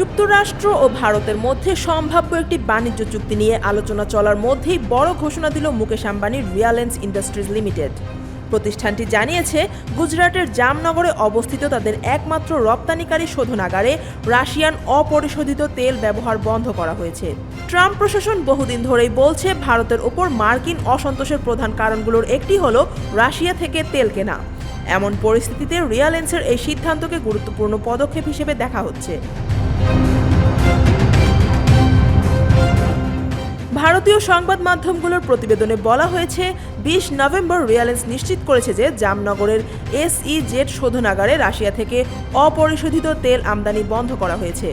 যুক্তরাষ্ট্র ও ভারতের মধ্যে সম্ভাব্য একটি বাণিজ্য চুক্তি নিয়ে আলোচনা চলার মধ্যেই বড় ঘোষণা দিল মুকেশ আম্বানির রিয়ালেন্স ইন্ডাস্ট্রিজ লিমিটেড। প্রতিষ্ঠানটি জানিয়েছে, গুজরাটের জামনগরে অবস্থিত তাদের একমাত্র রপ্তানিকারী শোধনাগারে রাশিয়ান অপরিশোধিত তেল ব্যবহার বন্ধ করা হয়েছে। ট্রাম্প প্রশাসন বহুদিন ধরেই বলছে, ভারতের ওপর মার্কিন অসন্তোষের প্রধান কারণগুলোর একটি হল রাশিয়া থেকে তেল কেনা। এমন পরিস্থিতিতে রিয়ালেন্সের এই সিদ্ধান্তকে গুরুত্বপূর্ণ পদক্ষেপ হিসেবে দেখা হচ্ছে। ভারতীয় সংবাদ মাধ্যমগুলোর প্রতিবেদনে বলা হয়েছে, বিশ নভেম্বর রিয়ালেন্স নিশ্চিত করেছে যে জামনগরের এসই জেট শোধনাগারে রাশিয়া থেকে অপরিশোধিত তেল আমদানি বন্ধ করা হয়েছে।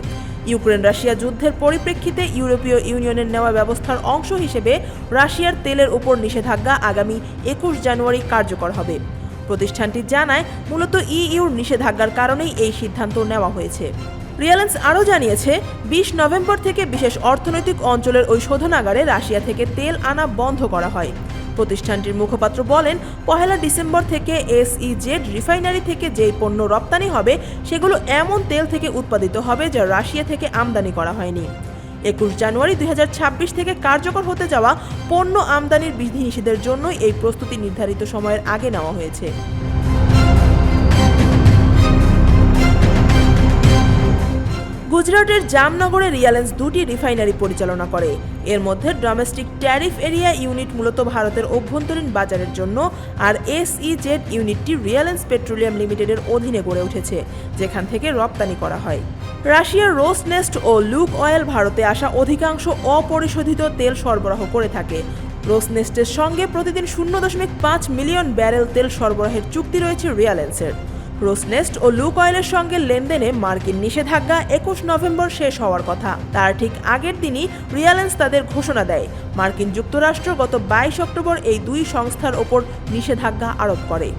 ইউক্রেন রাশিয়া যুদ্ধের পরিপ্রেক্ষিতে ইউরোপীয় ইউনিয়নের নেওয়া ব্যবস্থার অংশ হিসেবে রাশিয়ার তেলের উপর নিষেধাজ্ঞা আগামী একুশ জানুয়ারি কার্যকর হবে। প্রতিষ্ঠানটি জানায়, মূলত ইইউর নিষেধাজ্ঞার কারণেই এই সিদ্ধান্ত নেওয়া হয়েছে। রিয়ালেন্স আরও জানিয়েছে, বিশ নভেম্বর থেকে বিশেষ অর্থনৈতিক অঞ্চলের ওই শোধনাগারে রাশিয়া থেকে তেল আনা বন্ধ করা হয়। প্রতিষ্ঠানটির মুখপাত্র বলেন, পহেলা ডিসেম্বর থেকে এসইজেড রিফাইনারি থেকে যেই পণ্য রপ্তানি হবে, সেগুলো এমন তেল থেকে উৎপাদিত হবে যা রাশিয়া থেকে আমদানি করা হয়নি। একুশ জানুয়ারি দুই হাজার ছাব্বিশ থেকে কার্যকর হতে যাওয়া পণ্য আমদানির বিধিনিষেধের জন্যই এই প্রস্তুতি নির্ধারিত সময়ের আগে নেওয়া হয়েছে। গুজরাটের জামনগরে রিয়ালেন্স দুটি রিফাইনারি পরিচালনা করে। এর মধ্যে ডোমেস্টিক ট্যারিফ এরিয়া ইউনিট মূলত ভারতের অভ্যন্তরীণ বাজারের জন্য আর এসইজেড ইউনিটটি রিয়ালেন্স পেট্রোলিয়াম লিমিটেডের অধীনে গড়ে উঠেছে, যেখান থেকে রপ্তানি করা হয়। রাশিয়ার রোসনেস্ট ও লুক অয়েল ভারতে আসা অধিকাংশ অপরিশোধিত তেল সরবরাহ করে থাকে। রোসনেস্টের সঙ্গে প্রতিদিন শূন্য দশমিক পাঁচ মিলিয়ন ব্যারেল তেল সরবরাহের চুক্তি রয়েছে রিয়ালেন্সের। রোসনেস্ট ও লুক অয়েলের সঙ্গে লেনদেনে মার্কিন নিষেধাজ্ঞা একুশ নভেম্বর শেষ হওয়ার কথা। তার ঠিক আগের দিনই রিয়ালেন্স তাদের ঘোষণা দেয়। মার্কিন যুক্তরাষ্ট্র গত বাইশ অক্টোবর এই দুই সংস্থার ওপর নিষেধাজ্ঞা আরোপ করে।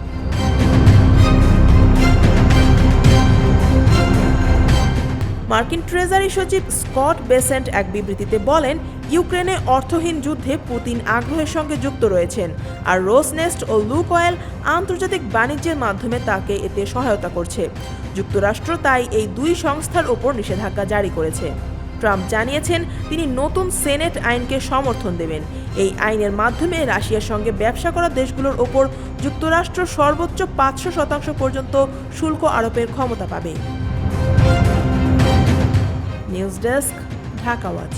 মার্কিন ট্রেজারি সচিব স্কট বেসেন্ট এক বিবৃতিতে বলেন, ইউক্রেনে অর্থহীন যুদ্ধে পুতিন আগ্রহের সঙ্গে যুক্ত রয়েছেন আর রোসনেস্ট ও লুক অয়েল আন্তর্জাতিক বাণিজ্যের মাধ্যমে তাকে এতে সহায়তা করছে। যুক্তরাষ্ট্র তাই এই দুই সংস্থার ওপর নিষেধাজ্ঞা জারি করেছে। ট্রাম্প জানিয়েছেন, তিনি নতুন সেনেট আইনকে সমর্থন দেবেন। এই আইনের মাধ্যমে রাশিয়ার সঙ্গে ব্যবসা করা দেশগুলোর ওপর যুক্তরাষ্ট্র সর্বোচ্চ পাঁচশো শতাংশ পর্যন্ত শুল্ক আরোপের ক্ষমতা পাবে। News desk Dhaka watch